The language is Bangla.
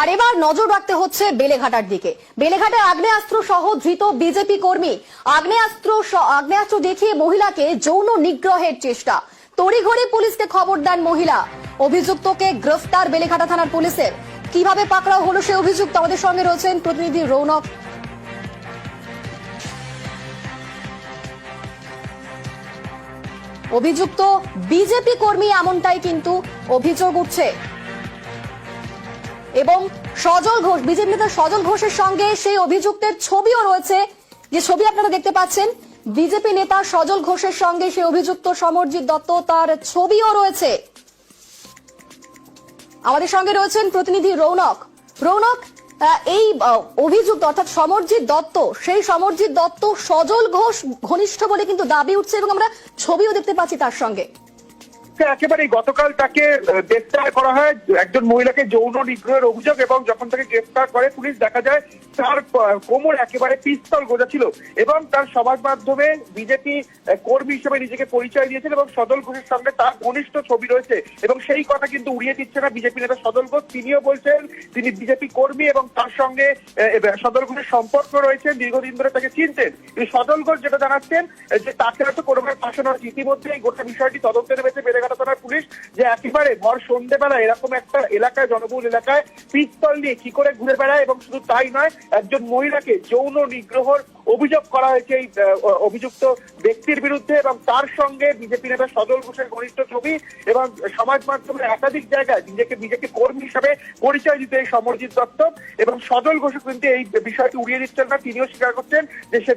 আর এবার নজর রাখতে হচ্ছে বেলেঘাটার দিকে। বেলেঘাটে আগ্নেয়াস্ত্র সহ ধৃত বিজেপি কর্মী। আগ্নেয়াস্ত্র আগ্নেয়াস্ত্র দেখিয়ে মহিলাকে যৌন নিগ্রহের চেষ্টা। তড়িঘড়ি পুলিশকে খবর দেন মহিলা। অভিযুক্তকে গ্রেফতার বেলেঘাটা থানার পুলিশের। কীভাবে পাকড়াও হলো সে অভিযুক্ত? আমাদের সঙ্গে রয়েছেন প্রতিনিধি রৌনক। অভিযুক্ত বিজেপি কর্মী এমনটাই কিন্তু অভিযোগ উঠছে। এবং সজল ঘোষ, বিজেপি নেতা সজল ঘোষের সঙ্গে সেই অভিযুক্তের ছবিও রয়েছে। যে ছবি আপনারা দেখতে পাচ্ছেন, বিজেপি নেতা সজল ঘোষের সঙ্গে সেই অভিযুক্ত সমরজিৎ দত্ত তার ছবিও রয়েছে। আমাদের সঙ্গে রয়েছেন প্রতিনিধি রৌনক। রৌনক এই অভিযুক্ত অর্থাৎ সমরজিৎ দত্ত, সেই সমরজিৎ দত্ত সজল ঘোষ ঘনিষ্ঠ বলে কিন্তু দাবি উঠছে এবং আমরা ছবিও দেখতে পাচ্ছি তার সঙ্গে। একেবারে গতকাল তাকে গ্রেফতার করা হয়। একজন মহিলাকে যৌন নিগ্রহের অভিযোগ এবং যখন তাকে গ্রেফতার করে পুলিশ দেখা যায় তার কোমর একেবারে পিস্তল গোজা ছিল এবং তার সমাজ মাধ্যমে বিজেপি কর্মী হিসেবে নিজেকে পরিচয় দিয়েছিল এবং সদল ঘোষের সঙ্গে তার ঘনিষ্ঠ ছবি রয়েছে এবং সেই কথা কিন্তু উড়িয়ে দিচ্ছে না বিজেপি নেতা সদল ঘোষ। তিনিও বলছেন তিনি বিজেপি কর্মী এবং তার সঙ্গে সদল ঘোষের সম্পর্ক রয়েছে, দীর্ঘদিন ধরে তাকে চিনতেন। সদল ঘোষ যেটা জানাচ্ছেন যে তাকে হয়তো কোনোভাবে ফাঁসানো হয়েছে ইতিমধ্যে গোটা বিষয়টি তদন্তে নেমেছে বেড়েঘাটা থানার পুলিশ যে একেবারে ভর সন্ধ্যেবেলা এরকম একটা এলাকায়, জনবহুল এলাকায় পিস্তল নিয়ে কি করে ঘুরে বেড়ায় এবং শুধু তাই নয়, একজন মহিলাকে যৌন নিগ্রহর অভিযোগ করা হয়েছে এই অভিযুক্ত ব্যক্তির বিরুদ্ধে এবং তার সঙ্গে বিজেপি নেতা সদল ঘোষের ঘনিষ্ঠ ছবি এবং সমাজ মাধ্যমে একাধিক জায়গায় নিজেকে বিজেপি কর্মী হিসাবে পরিচয় দিতে সমরজিৎ দত্ত এবং সদল ঘোষ কিন্তু এই বিষয়টি উড়িয়ে দিচ্ছেন না, তিনিও স্বীকার করছেন যে সে